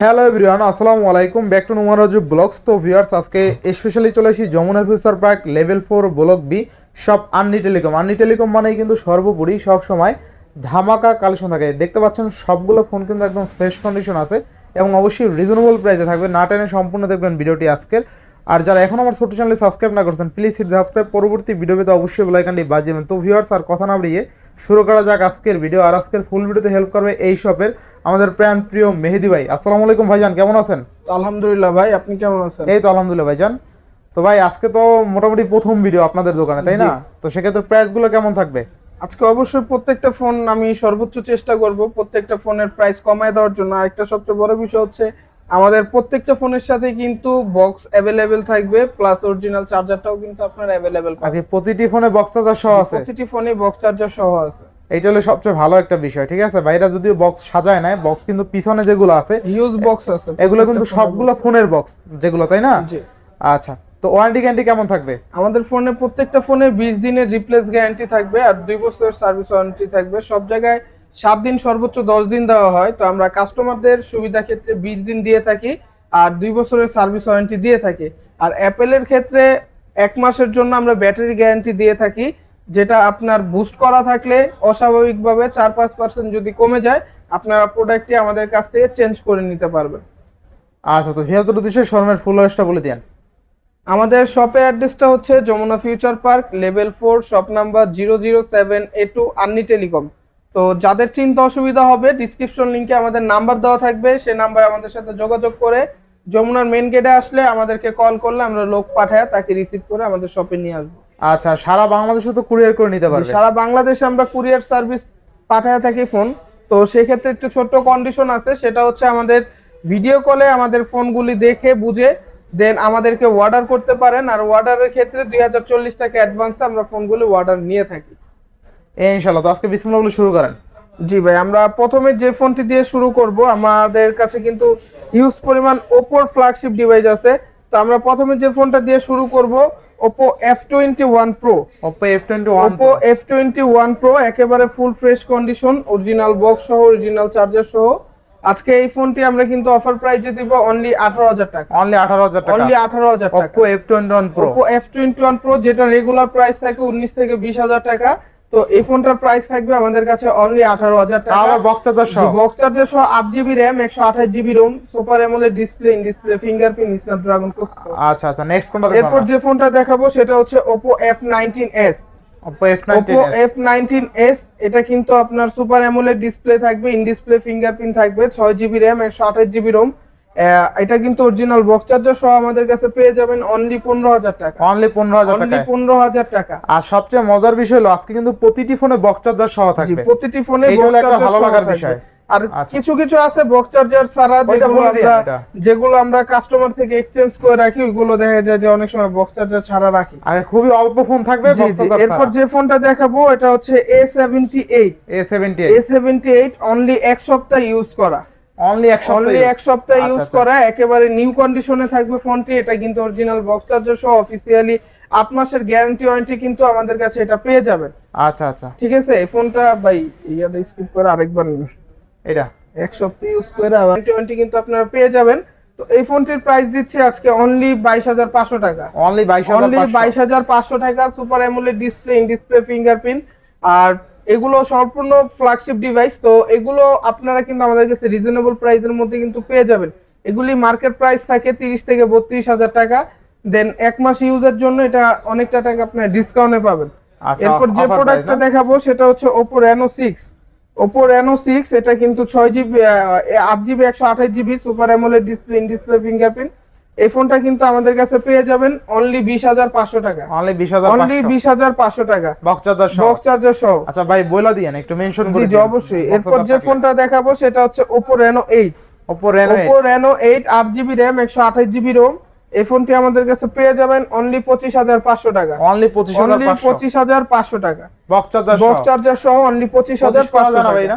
Hello everyone আসসালামু আলাইকুম। Back to Numaraju vlogs তো ভিউয়ার্স আজকে স্পেশালি চলে এসেছি Jamuna future park level four block B সব আন্নি টেলিকম আন্নি টেলিকম মানেই কিন্তু সর্বোপরি সব সময় ধামাকা কালেকশন থাকে। দেখতে পাচ্ছেন, সবগুলো ফোন কিন্তু একদম ফ্রেশ কন্ডিশন আছে এবং অবশ্যই রিজনেবল প্রাইসে থাকবে। না টেনে সম্পূর্ণ দেখবেন ভিডিওটি আজকের। আর যারা এখন আমার ছোট চ্যানেলে সাবস্ক্রাইব না করছেন প্লিজ সাবস্ক্রাইব পরবর্তী ভিডিও পেতে অবশ্যই বেলাইকানটি বাজিয়ে তো ভিউয়ার্স আর কথা না বাড়িয়ে শুরু করা যাক আজকের ভিডিও আর আজকের ফুল ভিডিওতে হেল্প করবে এই শপের আমাদের প্রাণ প্রিয় মেহেদি ভাই। আসসালামু আলাইকুম ভাইজান কেমন আছেন? আলহামদুলিল্লাহ ভাই আপনি কেমন আছেন? এই তো আলহামদুলিল্লাহ ভাইজান। তো ভাই আজকে তো মোটামুটি প্রথম ভিডিও আপনাদের দোকানে তাই না? তো সেক্ষেত্রে প্রাইসগুলো কেমন থাকবে? আজকে অবশ্যই প্রত্যেকটা ফোন আমি সর্বোচ্চ চেষ্টা করব প্রত্যেকটা ফোনের প্রাইস কমায় দেওয়ার জন্য। আরেকটা সবচেয়ে বড় বিষয় হচ্ছে আমাদের প্রত্যেকটা ফোনের সাথে কিন্তু বক্স অ্যাভেলেবেল থাকবে প্লাস অরিজিনাল চার্জারটাও কিন্তু আপনার অ্যাভেলেবেল পাবেন। প্রতিটি ফোনে বক্স চার্জার সহ আছে? প্রতিটি ফোনে বক্স চার্জার সহ আছে। এইটা হলো সবচেয়ে ভালো একটা বিষয় ঠিক আছে? ভাইরা যদিও বক্স সাজায় নাই বক্স কিন্তু পিছনে যেগুলো আছে হিউজ বক্স আছে। এগুলো কিন্তু সবগুলো ফোনের বক্স যেগুলো তাই না? জি। আচ্ছা তো ওয়ারেন্টি গ্যারান্টি কেমন থাকবে? আমাদের ফোনে প্রত্যেকটা ফোনে বিশ দিনের রিপ্লেস গ্যারান্টি থাকবে আর দুই বছরের সার্ভিস ওয়ারেন্টি থাকবে। সব জায়গায় সাত দিন সর্বোচ্চ দশ দিন দেওয়া হয়। তো আমরা কাস্টমারদের সুবিধা ক্ষেত্রে বিশ দিন দিয়ে থাকি আর দুই বছরের সার্ভিস ওয়ারেন্টি দিয়ে থাকি। আর অ্যাপেলের ক্ষেত্রে এক মাসের জন্য আমরা ব্যাটারি গ্যারান্টি দিয়ে থাকি যেটা আপনার বুস্ট করা থাকলে অস্বাভাবিকভাবে চার পাঁচ পার্সেন্ট যদি কমে যায় আপনারা প্রোডাক্টটি আমাদের কাছ থেকে চেঞ্জ করে নিতে পারবেন। আচ্ছা তো হিয়াজুর উদ্দেশ্যে শোরুমের ফুল অ্যাড্রেসটা বলে দেন। আমাদের শপের অ্যাড্রেসটা হচ্ছে Jamuna future park level four shop number zero zero seven A two Anni telecom তো যাদের চিন্তা অসুবিধা হবে ডিসক্রিপশন লিংকে আমাদের নাম্বার দেওয়া থাকবে। সে নাম্বার আমাদের সাথে যোগাযোগ করে যমুনার মেন গেটে আসলে আমাদেরকে কল করলে আমরা লোক পাঠায় তাকে রিসিভ করে আমাদের শপে নিয়ে আসব। আচ্ছা সারা বাংলাদেশে তো কুরিয়ার করে নিতে পারবে। সারা বাংলাদেশে আমরা কুরিয়ার সার্ভিস পাঠায় থাকি ফোন তো সেক্ষেত্রে একটু ছোট্ট কন্ডিশন আছে সেটা হচ্ছে আমাদের ভিডিও কলে আমাদের ফোনগুলি দেখে বুঝে দেন আমাদেরকে অর্ডার করতে পারেন। আর অর্ডারের ক্ষেত্রে দুই হাজার চল্লিশ টাকা অ্যাডভান্সে আমরা ফোনগুলি অর্ডার নিয়ে থাকি। ইনশাল্লাহ তো আজকে বিসমিল্লাহ বলে শুরু করেন। জি ভাই আমরা প্রথমে যে ফোনটি দিয়ে শুরু করব আমাদের কাছে কিন্তু হিউজ পরিমাণ ওপোর ফ্ল্যাগশিপ ডিভাইস আছে। তো আমরা প্রথমে যে ফোনটা দিয়ে শুরু করব Oppo F twenty one pro Oppo F twenty one Oppo F twenty one pro একেবারে full fresh condition original box সহ অরিজিনাল চার্জার সহ। আজকে এই ফোনটি আমরা কিন্তু অফার প্রাইসে দিব অনলি আঠারো হাজার টাকা। অনলি আঠারো হাজার টাকা। অনলি আঠারো হাজার টাকা। Pro Oppo F twenty one pro যেটা রেগুলার প্রাইস থাকে উনিশ থেকে বিশ হাজার টাকা। তো এই ফোনটার প্রাইস থাকবে আমাদের কাছে অনলি আঠারো হাজার টাকা। আবার বক্স চার্জার সহ। বক্স সহ আট জিবি র্যাম একশো আঠাশ GB ROM super AMOLED display in display fingerprint Snapdragon আচ্ছা আচ্ছা নেক্সট দেখব এরপর যে ফোনটা দেখাবো সেটা হচ্ছে Oppo F nineteen S nineteen S এটা কিন্তু আপনার সুপার অ্যামোলেড ডিসপ্লে থাকবে ইন ডিসপ্লে ফিঙ্গারপ্রিন্ট থাকবে ছয় জিবি র্যাম একশো আঠাশ জিবি রোম এটা কিন্তু অরিজিনাল বক্স চার্জার সহ আমাদের কাছে পেয়ে যাবেন অনলি পনেরো হাজার টাকা। অনলি পনেরো হাজার টাকা পনেরো হাজার টাকা। আর সবচেয়ে মজার বিষয় হলো আজকে কিন্তু প্রতিটি ফোনে বক্স চার্জার সহ থাকবে। প্রতিটি ফোনে বক্স একটা চার্জার সহ বিষয়। আর আচ্ছা। কিছু কিছু আছে বক্স চার্জার ছাড়া যেগুলো আমরা যেগুলো আমরা কাস্টমার থেকে এক্সচেঞ্জ করে রাখি ওইগুলো দেখা যায় যে অনেক সময় বক্স চার্জার ছাড়া রাখি। আর খুবই অল্প ফোন থাকবে এরপর যে ফোনটা দেখাবো এটা হচ্ছে A seventy eight A seventy A seventy eight only এক সপ্তাহ ইউজ করা। অনলি একশো অনলি এক সপ্তাহ আচ্ছা, ইউজ আচ্ছা। করা একেবারে নিউ কন্ডিশনে থাকবে ফোনটি এটা কিন্তু অরিজিনাল বক্স চার্জার সহ অফিসিয়ালি আট মাসের গ্যারান্টি ওয়ারেন্টি কিন্তু আমাদের কাছে এটা পেয়ে যাবেন। আচ্ছা আচ্ছা। ঠিক আছে? এই ফোনটা ভাই ইয়াটা স্কিপ করে আরেকবার এটা এক সপ্তাহ ইউজ করে আবার টোয়েন্টি কিন্তু আপনারা পেয়ে যাবেন। তো এই ফোনটির প্রাইস দিচ্ছে আজকে অনলি বাইশ হাজার পাঁচশো টাকা। অনলি বাইশ অনলি বাইশ হাজার পাঁচশো টাকা super AMOLED display in display fingerprint আর এগুলো সম্পূর্ণ ফ্ল্যাগশিপ ডিভাইস তো এগুলো আপনারা কিন্তু আমাদের কাছে রিজনেবল প্রাইসের মধ্যে কিন্তু পেয়ে যাবেন। এগুলি মার্কেট প্রাইস থাকে তিরিশ থেকে বত্রিশ হাজার টাকা দেন এক মাস ইউজের জন্য এটা অনেকটা টাকা আপনার ডিসকাউন্টে পাবেন। আচ্ছা, এরপর যে প্রোডাক্টটা দেখাবো সেটা হচ্ছে Oppo Reno six Oppo Reno six এটা কিন্তু ছয় জিবি আট জিবি একশো আঠাশ GB super AMOLED display in display fingerprint এই ফোনটা কিন্তু আমাদের কাছে পেয়ে যাবেন অনলি বিশ হাজার পাঁচশো টাকা। অনলি বিশ হাজার অনলি বিশ হাজার পাঁচশো টাকা। বক্স চার্জার সহ। বক্স চার্জার সহ। আচ্ছা ভাই বইলা না একটু মেনশন করে জি অবশ্যই। এরপর যে ফোনটা দেখাবো সেটা হচ্ছে Oppo Reno eight Oppo Reno Oppo Reno eight আট জিবি র্যাম একশো আঠাশ জিবি রোম এই ফোনটি আমাদের কাছে পেয়ে যাবেন অনলি পঁচিশ হাজার পাঁচশো টাকা। অনলি পঁচিশ অনলি পঁচিশ। হাজার পাঁচশো টাকা। বক্স চার্জার বক্স চার্জার সহ অনলি পঁচিশ হাজার পাঁচশো টাকা।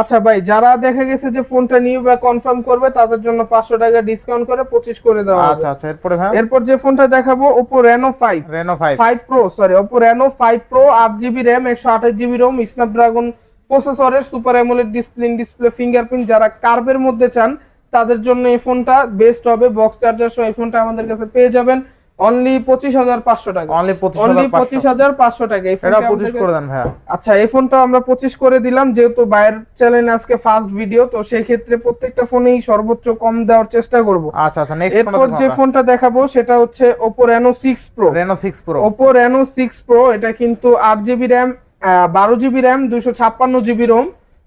আচ্ছা ভাই যারা দেখা গেছে যে ফোনটা নিয়ে বা কনফার্ম করবে তাদের জন্য পাঁচশো টাকা ডিসকাউন্ট করে পঁচিশ করে দেওয়া আচ্ছা আচ্ছা এরপরে এরপর যে ফোনটা দেখাবো Oppo Reno five Reno five five pro sorry Oppo Reno five pro আট জিবি র্যাম একশো আঠাশ জিবি রোম স্ন্যাপড্রাগন প্রসেসরের super AMOLED display display fingerprint যারা কার্ভের মধ্যে চান তাদের জন্য এই ফোনটা বেস্ট হবে বক্স চার্জার সহ এই ফোনটা আমাদের কাছে পেয়ে যাবেন। অনলি পঁচিশ হাজার পাঁচশো টাকা। অনলি পঁচিশ হাজার পঁচিশ। টাকা এই ফোনটা পঁচিশ করে দেন ভাইয়া। আচ্ছা এই ফোনটা আমরা পঁচিশ করে দিলাম যেহেতু বাইরের চ্যানেল আজকে ফার্স্ট ভিডিও তো সেই ক্ষেত্রে প্রত্যেকটা ফোনেই সর্বোচ্চ কম দেওয়ার চেষ্টা করব। আচ্ছা আচ্ছা নেক্সট এরপর যে ফোনটা দেখাবো সেটা হচ্ছে Oppo Reno six pro Reno six pro Oppo Reno six pro এটা কিন্তু আট জিবি র্যাম বারো GB RAM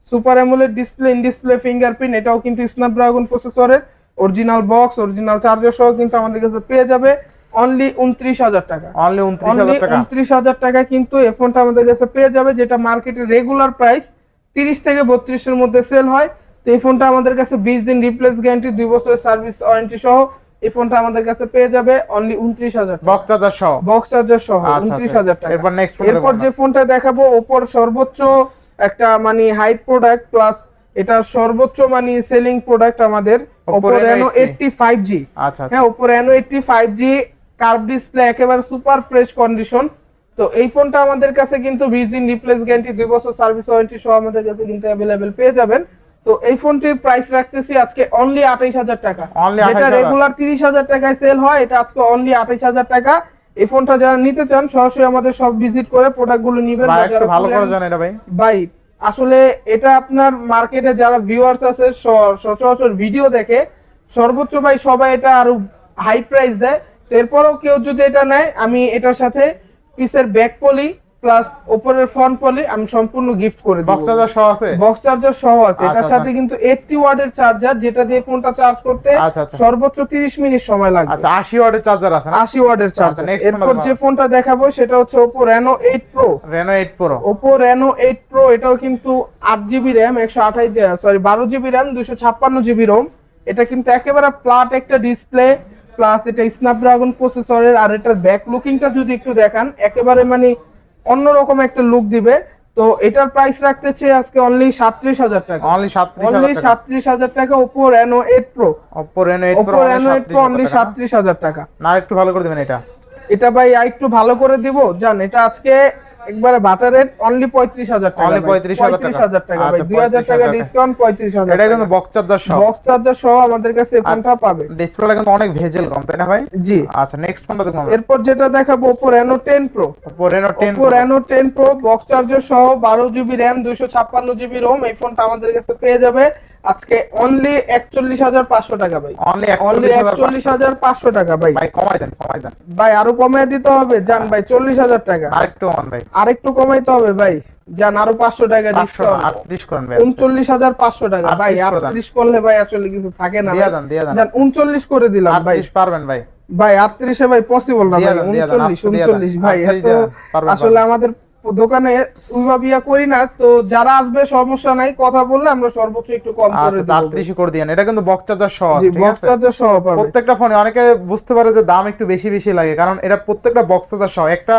super AMOLED display in display fingerprint এটাও কিন্তু স্ন্যাপড্রাগন প্রসেসরের অরিজিনাল বক্স অরিজিনাল চার্জার সহ কিন্তু আমাদের কাছে পেয়ে যাবে। অনলি উনত্রিশ হাজার টাকা। অনলি উনত্রিশ হাজার টাকা। কিন্তু এই ফোনটা আমাদের কাছে পেয়ে যাবে যেটা মার্কেটে রেগুলার প্রাইস তিরিশ থেকে বত্রিশের মধ্যে সেল হয়। তো এই ফোনটা আমাদের কাছে বিশ দিন রিপ্লেস গ্যারান্টি দুই বছরের সার্ভিস ওয়ারেন্টি সহ এই ফোনটা আমাদের কাছে পেয়ে যাবে অনলি উনত্রিশ হাজার বক্স চার্জার সহ? বক্স চার্জার সহ আচ্ছা, উনত্রিশ আচ্ছা। হাজার টাকা। এরপর next এরপর যে ফোনটা দেখাবো ওপোর সর্বোচ্চ একটা মানে হাই প্রোডাক্ট প্লাস এটা সর্বোচ্চ মানে সেলিং প্রোডাক্ট আমাদের Oppo Reno Reno 80 eighty five G আচ্ছা আচ্ছা। হ্যাঁ eighty five G curve display একেবারে সুপার ফ্রেশ কন্ডিশন তো এই ফোনটা আমাদের কাছে কিন্তু বিশ দিন রিপ্লেস গ্যারান্টি দুই বছর সার্ভিস ওয়ারেন্টি সহ আমাদের কাছে কিন্তু অ্যাভেলেবেল পেয়ে যাবেন। তো এই ফোনটির প্রাইস রাখতেছি আজকে অনলি আঠাইশ হাজার টাকা। Only যেটা রেগুলার তিরিশ হাজার টাকায় সেল হয় এটা আজকে অনলি আঠাইশ হাজার টাকা। এই ফোনটা যারা নিতে চান সরাসরি আমাদের সব ভিজিট করে প্রোডাক্টগুলো নিবেন ভালো করে জানেন এটা ভাই। ভাই আসলে এটা আপনার মার্কেটে যারা ভিউয়ার্স আছে সচরাচর ভিডিও দেখে সর্বোচ্চ ভাই সবাই এটা আরও হাই প্রাইস দেয়। এরপরেও কেউ যদি এটা নেয় আমি এটার সাথে পিসের ব্যাক পলি প্লাস উপরের ফ্রন্ট পলি আমি সম্পূর্ণ গিফট করে বক্স চার্জার সহ আছে? বক্স চার্জার সহ আছে। এটার আচ্ছা, সাথে কিন্তু 80 ওয়াটের চার্জার যেটা দিয়ে ফোনটা চার্জ করতে আচ্ছা, আচ্ছা। সর্বোচ্চ 30 মিনিট সময় লাগবে। আচ্ছা আশি ওয়াটের চার্জার আছে না? আশি ওয়াটের চার্জার এরপর যে ফোনটা দেখাবো সেটা হচ্ছে Oppo Reno 8 Pro Reno eight pro Oppo Reno 8 Pro এটাও কিন্তু আট জিবি র্যাম একশো আঠাশ সরি বারো জিবি র্যাম দুশো ছাপ্পান্ন জিবি রোম এটা কিন্তু একেবারে ফ্ল্যাট একটা ডিসপ্লে প্লাস এটা স্ন্যাপড্রাগন প্রসেসরের আর এটার ব্যাক লুকিংটা যদি একটু দেখান একেবারে মানে অন্যরকম একটা লুক দিবে। তো এটার প্রাইস রাখতে রাখতেছে আজকে অনলি সাত্রিশ হাজার টাকা। অনলি সাতত্রিশ সাত্রিশ হাজার টাকা। সাতত্রিশ হাজার টাকা Oppo Reno 8 Pro Oppo Reno eight Pro Reno 8 Pro only সাত্রিশ হাজার টাকা। না একটু ভালো করে দেবেন এটা। এটা ভাই আর একটু ভালো করে দিব। জান এটা আজকে একবারে বাটার রেট অনলি পঁয়ত্রিশ হাজার টাকা Only 35,000 পঁয়ত্রিশ হাজার টাকা। ভাই। আচ্ছা, দুই হাজার টাকা ডিসকাউন্ট পঁয়ত্রিশ হাজার এটা কিন্তু বক্স চার্জার সহ। বক্স চার্জার সহ আমাদের কাছে ফোনটা পাবে। ডিসপ্লেটা কিন্তু অনেক ভেজেল কম তাই না ভাই? জি। আচ্ছা নেক্সট ফোনটা দেখুন এরপর যেটা দেখাবো Oppo Reno 10 Pro Oppo Reno ten Oppo Reno 10 Pro box charger সহ বারো জিবি র্যাম দুইশো ছাপ্পান্ন জিবি রোম এই ফোনটা আমাদের কাছে পেয়ে যাবে। আজকে অনলি একচল্লিশ হাজার পাঁচশো টাকা ভাই। অনলি একচল্লিশ হাজার পাঁচশো। টাকা ভাই। ভাই কমাই দেন কমাই দেন। ভাই আরও কমায় দিতে হবে। জান ভাই চল্লিশ হাজার টাকা। আরেকটু অন ভাই। আরেকটু কমাইতে হবে ভাই। যান আরও পাঁচশো টাকা উনচল্লিশ হাজার পাঁচশো টাকা। ভাই 38 আটত্রিশ করলে ভাই আসলে কিছু থাকে না যান উনচল্লিশ করে দিলাম ভাই। পারবেন ভাই। ভাই আটত্রিশে ভাই পসিবল না ভাই উনচল্লিশ। উনচল্লিশ ভাই আসলে আমাদের দোকানে ইয়া করি না। তো যারা আসবে সমস্যা নাই কথা বললে আমরা সর্বোচ্চ একটু কম করে আচ্ছা দিব। আটত্রিশই করে দিয়েন এটা কিন্তু বক্স চার্জার সহ জি বক্স চার্জার সহ পাবে। প্রত্যেকটা ফোনে অনেকে বুঝতে পারে যে দাম একটু বেশি বেশি লাগে কারণ এটা প্রত্যেকটা বক্স চার্জার সহ। একটা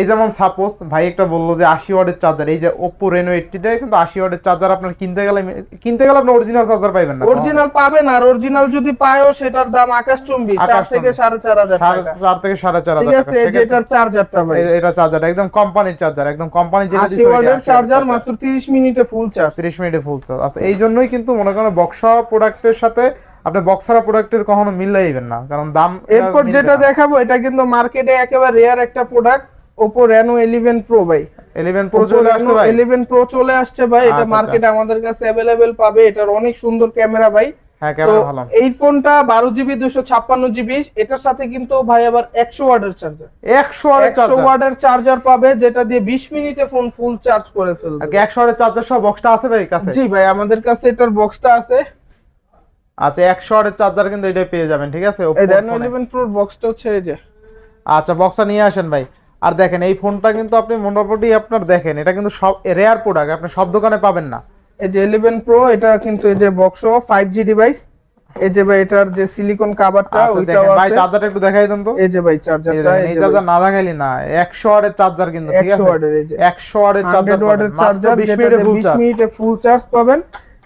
এই যেমন সাপোজ ভাই একটা বলল যে আশি ওয়ার্ডের চার্জার এই যে ওপো রেনো এইটটিটা কিন্তু আশি ওয়াটের চার্জার আপনার কিনতে গেলে কিনতে গেলে আপনি অরিজিনাল চার্জার পাইবেন না। অরিজিনাল পাবেন আর অরিজিনাল যদি পায়ও সেটার দাম আকাশচুম্বী চার আকাশচুম্বী। থেকে সাড়ে চার হাজার সাড়ে টাকা। চার থেকে সাড়ে চার ঠিক হাজার আছে টাকা এটার চার্জারটা ভাই। এটা চার্জার একদম কোম্পানির চার্জার একদম কোম্পানি যেটা আশি ওয়াটের চার্জার মাত্র তিরিশ মিনিটে ফুল চার্জ 30 মিনিটে ফুল চার্জ আচ্ছা এই জন্যই কিন্তু মনে করেন বক্সা প্রোডাক্টের সাথে আপনি বক্সারা প্রোডাক্টের কখনো মিলাইবেন না। কারণ দাম এরপর যেটা দেখাবো এটা কিন্তু মার্কেটে একেবারে রেয়ার একটা প্রোডাক্ট Oppo Reno 11 Pro ভাই 11 প্রো Oppo চলে Reno আসছে ভাই 11 Pro চলে আসছে ভাই এটা আচ্ছা, মার্কেটে আমাদের কাছে अवेलेबल পাবে এটার অনেক সুন্দর ক্যামেরা ভাই হ্যাঁ তো ক্যামেরা ভালো এই ফোনটা বারো জিবি দুশো ছাপ্পান্ন জিবি এটার সাথে কিন্তু ভাই আবার একশো ওয়াটের চার্জার 100 ওয়াটের একশো চার্জার ওয়াটের চার্জার পাবে যেটা দিয়ে বিশ মিনিটে ফোন ফুল চার্জ করে ফেলবে আর কি 100 ওয়াটের চার্জার সহ বক্সটা আছে ভাই কাছে জি ভাই আমাদের কাছে এটার বক্সটা আছে আচ্ছা 100 ওয়াটের চার্জার কিন্তু এটাই পেয়ে যাবেন ঠিক আছে Oppo এই Reno ফোনে। 11 Pro বক্সটা হচ্ছে এই যে আচ্ছা বক্সটা নিয়ে আসেন ভাই আর দেখেন এই ফোনটা কিন্তু আপনি মোটামুটি আপনার দেখেন এটা কিন্তু সব রেয়ার প্রোডাক্ট আপনি সব দোকানে পাবেন না। এই যে ইলেভেন প্রো এটা কিন্তু এই যে বক্স ফাইভ জি ডিভাইস এই যে ভাই এটার যে সিলিকন কভারটা আচ্ছা ওইটাও দেখেন ভাই চার্জারটা একটু দেখাই দেন তো। এই যে ভাই চার্জারটা এই চার্জার না দেখাইলি না 100 ওয়াটের চার্জার কিন্তু ঠিক 100 ওয়াটের এই যে। 100 ওয়াটের চার্জার 100 ওয়াটের চার্জার 20 মিনিটে ফুল 20 চার্জ পাবেন।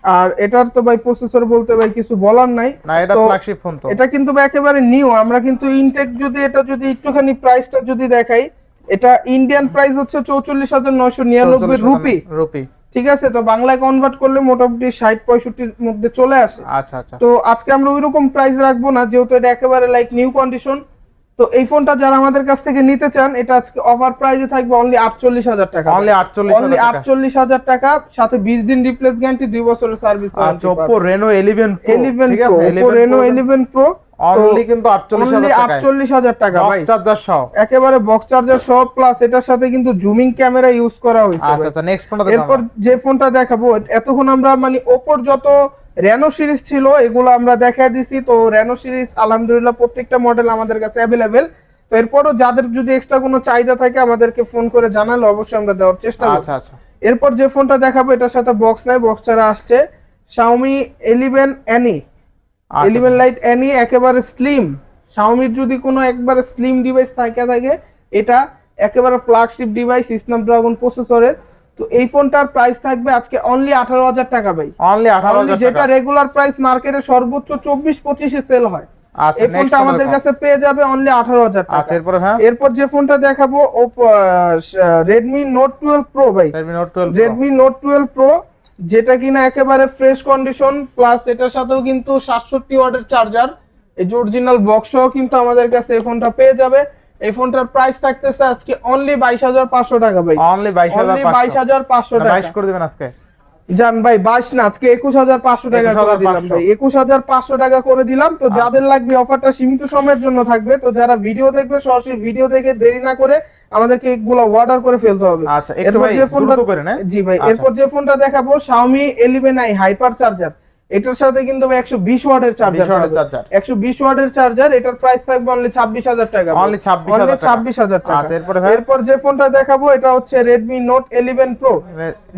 আর এটার তো ভাই প্রসেসর বলতে ভাই কিছু বলার নাই। না এটা ফ্ল্যাগশিপ ফোন তো। এটা কিন্তু ভাই একেবারে নিউ আমরা কিন্তু ইনটেক যদি এটা যদি একটুখানি প্রাইসটা যদি দেখাই এটা ইন্ডিয়ান প্রাইস হচ্ছে চৌচল্লিশ হাজার নয়শো নিরানব্বই রুপি। রুপি। ঠিক আছে তো বাংলায় কনভার্ট করলে মোটামুটি ষাট পঁয়ষট্টির মধ্যে চলে আসে। আচ্ছা আচ্ছা। তো আজকে আমরা ওই রকম প্রাইস রাখব না যেহেতু এটা একেবারে লাইক নিউ কন্ডিশন তো এই ফোনটা যারা আমাদের কাছ থেকে নিতে চান এটা আজকে অফার প্রাইসে থাকবে অনলি আটচল্লিশ হাজার টাকা। অনলি আটচল্লিশ অনলি আটচল্লিশ হাজার টাকা সাথে বিশ দিন রিপ্লেস গ্যারান্টি দুই বছরের service Oppo Reno eleven eleven Pro Oppo Reno eleven Pro only কিন্তু টাকা ভাই। চার্জার সহ একেবারে বক্স চার্জার প্লাস এটার সাথে কিন্তু জুমিং ক্যামেরা ইউজ করা হয়েছে আচ্ছা আচ্ছা নেক্সট ফোনটা এরপর যে ফোনটা দেখাবো এতক্ষণ আমরা মানে ওপোর যত রেনো সিরিজ ছিল এগুলো আমরা দিছি। তো রেনো সিরিজ আলহামদুলিল্লাহ প্রত্যেকটা মডেল আমাদের কাছে তো এরপরও যাদের যদি এক্সট্রা কোনো চাহিদা থাকে আমাদেরকে ফোন করে জানালে অবশ্যই আমরা দেওয়ার চেষ্টা করব। আচ্ছা আচ্ছা। এরপর যে ফোনটা দেখাবো এটার সাথে বক্স নাই বক্স ছাড়া আসছে Xiaomi 11 Any আচ্ছা, 11 লাইট Any একেবারে স্লিম শাওমির যদি কোনো একবারে স্লিম ডিভাইস থাকে থাকে এটা একেবারে ফ্ল্যাগশিপ ডিভাইস স্ন্যাপড্রাগন প্রসেসরের তো এই ফোনটার প্রাইস থাকবে আজকে অনলি আঠারো হাজার টাকা ভাই। অনলি আঠারো যেটা রেগুলার প্রাইস মার্কেটে সর্বোচ্চ চব্বিশ পঁচিশে সেল হয়। আচ্ছা এই ফোনটা আমাদের কাছে পেয়ে যাবে অনলি আঠারো হাজার আচ্ছা টাকা হ্যাঁ? এরপর যে ফোনটা দেখাবো রেডমি নোট টুয়েলভ প্রো ভাই। রেডমি নোট টুয়েলভ প্রো যেটা কিনা একেবারে ফ্রেশ কন্ডিশন প্লাস এটার সাথেও কিন্তু সাতষট্টি ওয়াটের চার্জার এই যে অরিজিনাল বক্সও কিন্তু আমাদের কাছে এই ফোনটা পেয়ে যাবে। এই ফোনটার প্রাইস থাকতেছে আজকে অনলি বাইশ হাজার পাঁচশো টাকা ভাই। অনলি বাইশ হাজার বাইশ হাজার পাঁচশো বাইশ টাকা। করে দেবেন আজকে। জান ভাই বাইশ না আজকে একুশ হাজার পাঁচশো টাকা করে দিলাম ভাই। একুশ হাজার পাঁচশো টাকা করে দিলাম তো যাদের লাগবে অফারটা সীমিত সময়ের জন্য থাকবে তো যারা ভিডিও দেখবে সরাসরি ভিডিও দেখে দেরি না করে আমাদেরকে এগুলো অর্ডার করে ফেলতে হবে। আচ্ছা এরপর যে ফোনটা জি ভাই আচ্ছা। এরপর যে ফোনটা দেখাবো Xiaomi eleven i hyper charger এটার সাথে কিন্তু 120 ওয়াটের চার্জার 20 ওয়াটের চার্জার 120 ওয়াটের চার্জার এটার প্রাইস থাকবে অনলি 26000 টাকা অনলি 26000 টাকা। আচ্ছা, এরপরে এরপর যে ফোনটা দেখাবো এটা হচ্ছে Redmi Note 11 Pro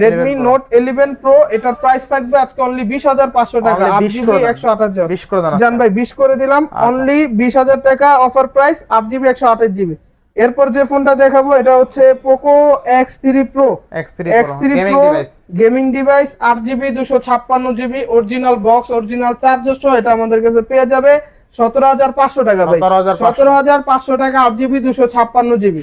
Redmi Note 11 Pro এটার প্রাইস থাকবে আজকে অনলি 20500 টাকা Only 8 20 জিবি করে দেন। 128 বিশ করে দেন জান ভাই 20 করে দিলাম। অনলি 20000 টাকা অফার প্রাইস 8 জিবি 128 জিবি এরপর যে ফোনটা দেখাবো এটা হচ্ছে Poco X3 Pro X three X3 Pro gaming device আট জিবি দুশো ছাপ্পান্ন GB original box original charger সহ এটা আমাদের কাছে পেয়ে যাবে সতেরো হাজার পাঁচশো টাকা ভাই। 17,500 সতেরো হাজার পাঁচশো টাকা আট জিবি দুশো ছাপ্পান্ন জিবি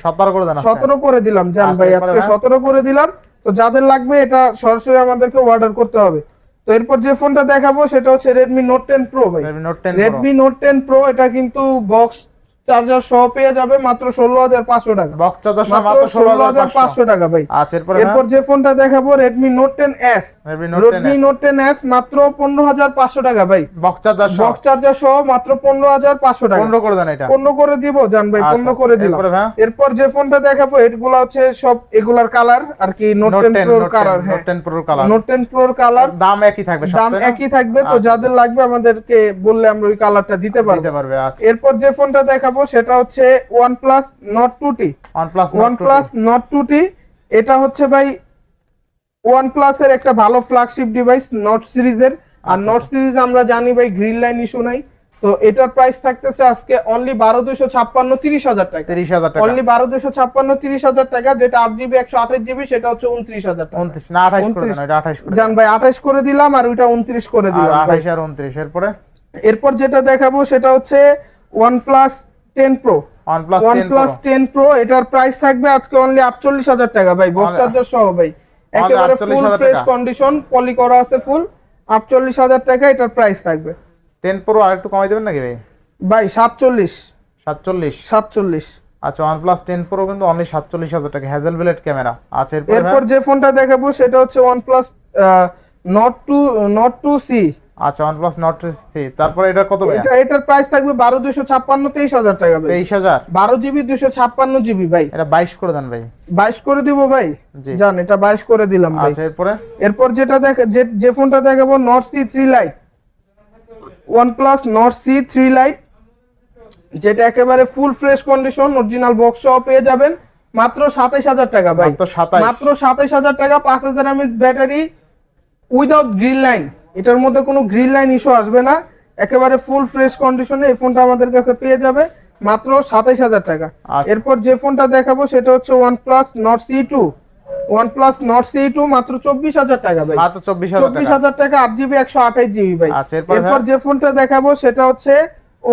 সতেরো করে দিলাম জান আচ্ছা, ভাই আজকে? সতেরো করে দিলাম। তো যাদের লাগবে এটা সরাসরি আমাদেরকে অর্ডার করতে হবে। তো এরপর যে ফোনটা দেখাবো সেটা হচ্ছে রেডমি নোট টেন প্রো ভাই। রেডমি নোট টেন প্রো এটা কিন্তু বক্স চার্জার সহ পেয়ে যাবে মাত্র ষোলো হাজার পাঁচশো টাকা। বক্স চার্জার মাত্র ষোলো হাজার পাঁচশো। টাকা ভাই। আচ্ছা এরপর যে ফোনটা দেখাবো Redmi Note ten S Redmi Note ten S মাত্র পনেরো হাজার পাঁচশো টাকা ভাই। বক্স চার্জার বক্স চার্জার সহ মাত্র পনেরো হাজার পাঁচশো টাকা। পনেরো করে দেন এটা। পনেরো করে দিব জান ভাই আচ্ছা, পনেরো আচ্ছা। করে দিলাম। এরপর যে ফোনটা দেখাবো এগুলা হচ্ছে সব এগুলার কালার আর কি নোট টেন প্রোর কালার হ্যাঁ। নোট টেন প্রোর কালার নোট টেন প্রোর কালার দাম একই থাকবে দাম একই থাকবে তো আচ্ছা, যাদের লাগবে আমাদেরকে বললে আমরা ওই কালারটা দিতে পারব। আচ্ছা। এরপর যে ফোনটা দেখাবো সেটা হচ্ছে Nord two T OnePlus OnePlus Nord two T এটা হচ্ছে ভাই ওয়ানের একটা ভালো ফ্ল্যাগশিপ ডিভাইস নট সিরিজের। আর আচ্ছা, নট সিরিজ আমরা জানি ভাই গ্রিন লাইন ইস্যু নাই। তো এটার প্রাইস থাকতেছে আজকে অনলি বারো দুশো ছাপ্পান্ন তিরিশ হাজার টাকা। তিরিশ হাজার টাকা। অনলি বারো দুশো ছাপ্পান্ন তিরিশ হাজার টাকা যেটা আট জিবি একশো আঠাশ জিবি সেটা হচ্ছে উনত্রিশ হাজার টাকা। উনত্রিশ না আঠাশ করে দেন 29 এটা আঠাশ করে। জান ভাই আঠাশ করে দিলাম আর ওইটা উনত্রিশ করে দিলাম আঠাশ আর উনত্রিশ এরপরে? এরপর যেটা দেখাবো সেটা হচ্ছে OnePlus ten Pro OnePlus one 10 Pro। এটার প্রাইস থাকবে আজকে অনলি আটচল্লিশ হাজার টাকা ভাই বক্স চার্জার সহ ভাই। একেবারে ফুল ফ্রেশ কন্ডিশন পলি করা আছে ফুল আটচল্লিশ হাজার টাকা এটার প্রাইস থাকবে। টেন প্রো আর একটু কমাই দেবেন নাকি ভাই? ভাই সাতচল্লিশ। সাতচল্লিশ। সাতচল্লিশ। আচ্ছা OnePlus টেন প্রো কিন্তু অনলি সাতচল্লিশ হাজার টাকা হ্যাজেল ব্লেড ক্যামেরা আচ্ছা এরপর যে ফোনটা দেখাবো সেটা হচ্ছে Nord two Nord two C আচ্ছা OnePlus নট সি তারপরে এটা কত ভাই এটা এটার প্রাইস থাকবে বারো দুশো ছাপ্পান্ন তেইশ হাজার টাকা ভাই। তেইশ হাজার? বারো জিবি দুশো ছাপ্পান্ন জিবি ভাই। এটা বাইশ করে দেন ভাই। বাইশ করে দিব ভাই? জান এটা বাইশ করে দিলাম ভাই। আচ্ছা এরপরে? এরপর যেটা দেখা যে যে ফোনটা দেখাবো Lite OnePlus Nord C three Lite যেটা একেবারে full fresh condition original box সহ পেয়ে যাবেন। মাত্র সাতাইশ হাজার টাকা ভাই। মাত্র 27 মাত্র সাতাইশ হাজার টাকা পাঁচ হাজার MH battery without green line এটার মধ্যে কোনো গ্রিল লাইন ইস্যু আসবে না। একেবারে ফুল ফ্রেশ কন্ডিশনে এই ফোনটা আমাদের কাছে পেয়ে যাবে মাত্র সাতাইশ হাজার টাকা। আচ্ছা। এরপর যে ফোনটা দেখাবো সেটা হচ্ছে OnePlus Nord C two OnePlus Nord C two মাত্র চব্বিশ হাজার টাকা ভাই। চব্বিশ হাজার টাকা। আট জিবি একশো আঠাইশ জিবি ভাই। আচ্ছা, এরপর হ্যাঁ? যে ফোনটা দেখাবো সেটা হচ্ছে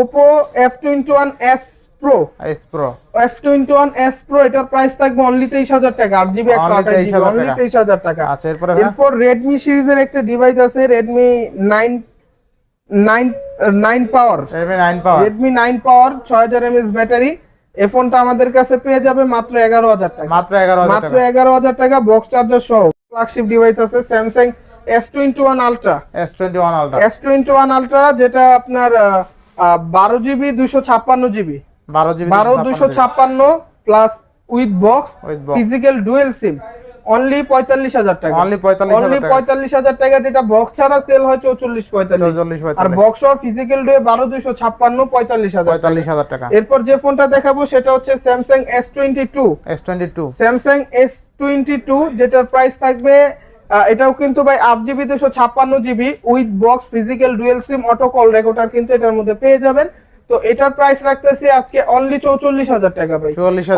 Oppo F twenty one S Pro S Pro F twenty one S Pro এটার প্রাইস থাকবে অনলি তেইশ হাজার টাকা। আট জিবি একশো আঠাশ জিবি 23,000 অনলি টাকা। তেইশ হাজার টাকা। আচ্ছা এরপরে ভাইয়া এরপর রেডমি সিরিজের একটা ডিভাইস আছে Redmi nine nine nine Power Redmi nine Power Redmi nine Power ছয় হাজার এমএস ব্যাটারি এই ফোনটা আমাদের কাছে পেয়ে যাবে মাত্র এগারো হাজার টাকা। মাত্র এগারো মাত্র টাকা। এগারো হাজার টাকা বক্স চার্জার সহ। ফ্ল্যাগশিপ ডিভাইস আছে Samsung S twenty one Ultra S twenty one Ultra S twenty one Ultra যেটা আপনার বারো জিবি দুশো ছাপ্পান্ন জিবি বারো জিবি বারো দুশো ছাপ্পান্ন plus with box physical dual SIM only পঁয়তাল্লিশ হাজার টাকা। Only 45,000 only. পঁয়তাল্লিশ হাজার টাকা যেটা বক্স ছাড়া সেল হয় চৌচল্লিশ পঁয়তাল্লিশ। আর বক্স সহ ফিজিক্যাল ডুয়ে বারো দুশো ছাপ্পান্ন পঁয়তাল্লিশ হাজার টাকা। পঁয়তাল্লিশ হাজার টাকা। এরপর যে ফোনটা দেখাবো সেটা হচ্ছে Samsung S twenty two S twenty two Samsung S twenty two যেটার প্রাইস থাকবে এটাও কিন্তু ভাই আট জিবি দুশো ছাপ্পান্ন GB with box physical dual SIM auto call recorder কিন্তু এটার মধ্যে পেয়ে যাবেন। তো এটার প্রাইস রাখতেছি আজকে অনলি চৌচল্লিশ হাজার টাকা ভাই।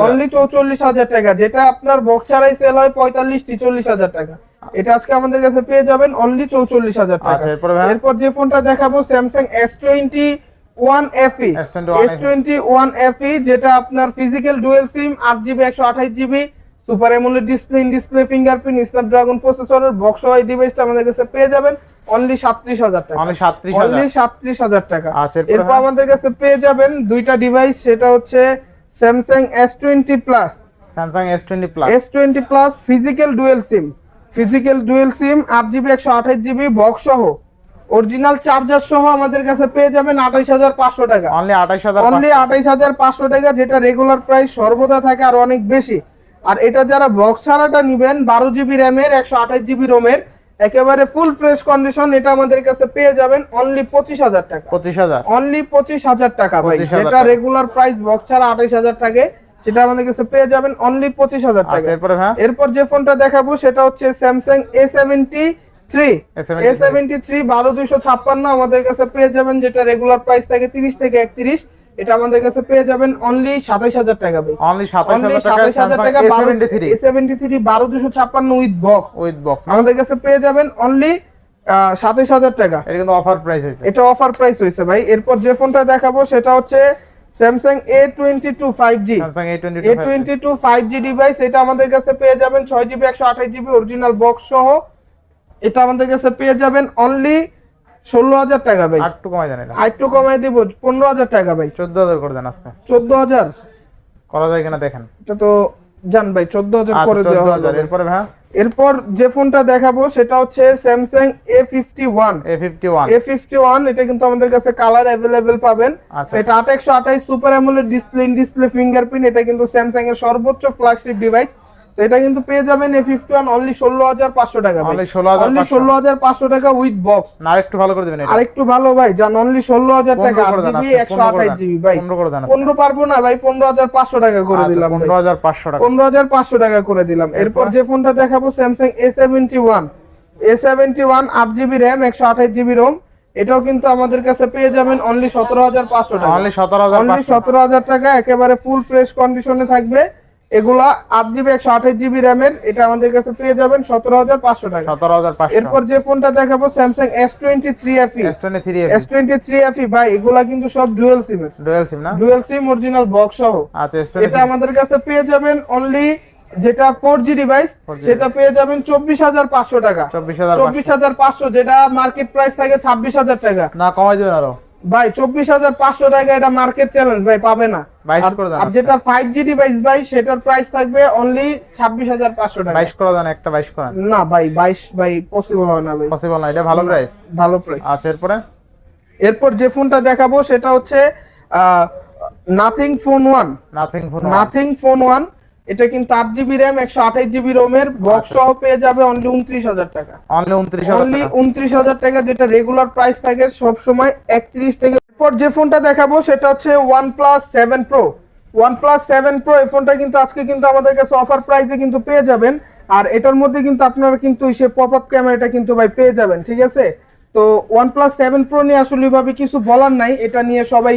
অনলি চৌচল্লিশ হাজার টাকা যেটা আপনার বক্স ছাড়াই সেল হয় পঁয়তাল্লিশ ছিচল্লিশ হাজার টাকা। এটা আজকে আমাদের কাছে পেয়ে যাবেন অনলি চৌচল্লিশ হাজার টাকা। আচ্ছা, এরপরে যে ফোনটা দেখাবো Samsung S twenty one FE S21 S twenty one FE যেটা আপনার ফিজিক্যাল ডুয়েল সিম আট জিবি একশো আঠাশ GB super AMOLED display in display fingerprint Snapdragon প্রসেসরের বক্স এই ডিভাইসটা আমাদের কাছে পেয়ে যাবেন অনলি সাতত্রিশ হাজার টাকা। অনলি সাতত্রিশ অনলি হাজার সাতত্রিশ হাজার টাকা। আচ্ছা, এরপর আমাদের কাছে পেয়ে যাবেন দুইটা ডিভাইস সেটা হচ্ছে Samsung S twenty plus Samsung S twenty plus S twenty plus physical dual SIM physical dual SIM আট জিবি একশো আঠাশ জিবি বক্স সহ। অরিজিনাল চার্জার সহ আমাদের কাছে পেয়ে যাবেন আঠাইশ হাজার পাঁচশো টাকা। অনলি আঠাশ হাজার অনলি আঠাইশ হাজার পাঁচশো টাকা যেটা রেগুলার প্রাইস সর্বদা থাকে আর অনেক বেশি। আর এটা যারা বক্স ছাড়াটা নিবেন বারো জিবি র্যামের একশো আঠাশ জিবি রোমের একেবারে ফুল ফ্রেশ কন্ডিশন এটা আমাদের কাছে পেয়ে যাবেন অনলি পঁচিশ হাজার টাকা। পঁচিশ হাজার। অনলি পঁচিশ হাজার টাকা ভাই যেটা রেগুলার প্রাইস বক্স ছাড়া আঠাইশ হাজার টাকা সেটা আমাদের কাছে পেয়ে যাবেন অনলি পঁচিশ হাজার আচ্ছা টাকা এরপরে ভাই এরপর যে ফোনটা দেখাবো সেটা হচ্ছে Samsung A seventy three A seventy three বারো দুশো ছাপ্পান্ন আমাদের কাছে পেয়ে যাবেন যেটা রেগুলার প্রাইস থাকে তিরিশ থেকে একত্রিশ। এটা আমাদের কাছে পেয়ে যাবেন অনলি সাতাইশ হাজার টাকা অনলি সাতাইশ হাজার টাকা সেভেন্টি থ্রি বারো দুশো ছাপ্পান্ন উইথ বক্স উইথ বক্স আমাদের কাছে পেয়ে যাবেন অনলি সাতাইশ হাজার টাকা। এটা কিন্তু অফার প্রাইস হয়েছে। এটা অফার প্রাইস হয়েছে ভাই। এরপর যে ফোনটা দেখাবো সেটা হচ্ছে Samsung A twenty two five G A twenty two five G device এটা আমাদের কাছে পেয়ে যাবেন ছয় জিবি একশো আঠাশ জিবি অরিজিনাল বক্স সহ। এটা আমাদের কাছে পেয়ে যাবেন অনলি ষোলো হাজার টাকা ভাই। একটু কমাই দেন কমাই দিব পনেরো হাজার টাকা ভাই। চোদ্দ হাজার করে দেন আজকে। চোদ্দ হাজার? করা যায় কিনা দেখেন। এটা তো জান ভাই চোদ্দ হাজার আচ্ছা করে দেওয়া হবে। এরপরে ভাই? এরপর যে ফোনটা দেখাবো সেটা হচ্ছে Samsung A fifty one A fifty one A fifty one এটা কিন্তু আমাদের কাছে কালার অ্যাভেলেবেল পাবেন। আচ্ছা, এটা আট একশো আঠাইশ super AMOLED display in display fingerprint এটা কিন্তু স্যামসাং এর সর্বোচ্চ ফ্ল্যাগশিপ ডিভাইস তো এটা কিন্তু পেয়ে যাবেন এ ফিফটি ওয়ান অনলি ষোলো হাজার পাঁচশো টাকা Only 16,500 অনলি ষোলো হাজার পাঁচশো টাকা উইথ বক্স আর একটু ভালো করে দিবেন আর একটু ভালো ভাই জান অনলি ষোলো হাজার টাকা আট জিবি একশো দেন। জিবি ভাই। পনেরো পারব না ভাই পনেরো হাজার পাঁচশো টাকা করে আচ্ছা, দিলাম। পনেরো হাজার পাঁচশো টাকা। পনেরো হাজার পাঁচশো টাকা করে দিলাম। এরপর? যে ফোনটা দেখাবো Samsung A seventy one A seventy one আট জিবি র্যাম একশো আঠাশ জিবি রোম এটাও কিন্তু আমাদের কাছে পেয়ে যাবেন অনলি সতেরো হাজার পাঁচশো টাকা। অনলি সতেরো হাজার টাকা। একেবারে ফুল ফ্রেশ কন্ডিশনে থাকবে। এগুলা আট জিবি একশো আঠাশ জিবি র্যামের এটা আমাদের কাছে পেয়ে যাবেন সতেরো হাজার পাঁচশো টাকা। সতেরো হাজার পাঁচশো। এরপর যে ফোনটা দেখাবো Samsung S twenty three FE S twenty three FE ভাই এগুলা কিন্তু সব ডুয়েল সিম ডুয়েল সিম না? ডুয়েল সিম অরিজিনাল বক্স সহ। আচ্ছা এটা আমাদের কাছে পেয়ে যাবেন অনলি যেটা ফোর জি ডিভাইস সেটা পেয়ে যাবেন চব্বিশ হাজার পাঁচশো টাকা। চব্বিশ হাজার পাঁচশো। যেটা মার্কেট প্রাইস থাকে ছাব্বিশ হাজার টাকা। না কমাই দেবেন আরও। ভাই চব্বিশ হাজার পাঁচশো টাকা এটা মার্কেট চ্যালেঞ্জ ভাই পাবে না। আর- করে যেটা ফাইভ জি ডিভাইস ভাই সেটার প্রাইস থাকবে অনলি ছাব্বিশ হাজার পাঁচশো টাকা। বাইশ করে দেন একটা বাইশ করেন। না ভাই বাইশ ভাই পসিবল হয় না ভাই। পসিবল না এটা ভালো প্রাইস ভালো প্রাইস আচ্ছা এরপরে? এরপর যে ফোনটা দেখাবো সেটা হচ্ছে Nothing Phone one Nothing Phone Nothing Phone one এটা কিন্তু আট জিবি র্যাম একশো আঠাশ জিবি রোমের বক্স সহ পেয়ে যাবে অনলি উনত্রিশ হাজার টাকা। অনলি উনত্রিশ অনলি। উনত্রিশ হাজার টাকা যেটা রেগুলার প্রাইস থাকে সব সময় একত্রিশ থেকে এরপর যে ফোনটা দেখাবো সেটা হচ্ছে OnePlus seven Pro OnePlus seven Pro এই ফোনটা কিন্তু আজকে কিন্তু আমাদের কাছে অফার প্রাইসে কিন্তু পেয়ে যাবেন। আর এটার মধ্যে কিন্তু আপনারা কিন্তু সে পপ আপ ক্যামেরাটা কিন্তু ভাই পেয়ে যাবেন ঠিক আছে? তো ওয়ান প্লাস সেভেন প্রো নিয়ে আসলে ভাবে কিছু বলার নাই। এটা নিয়ে সবাই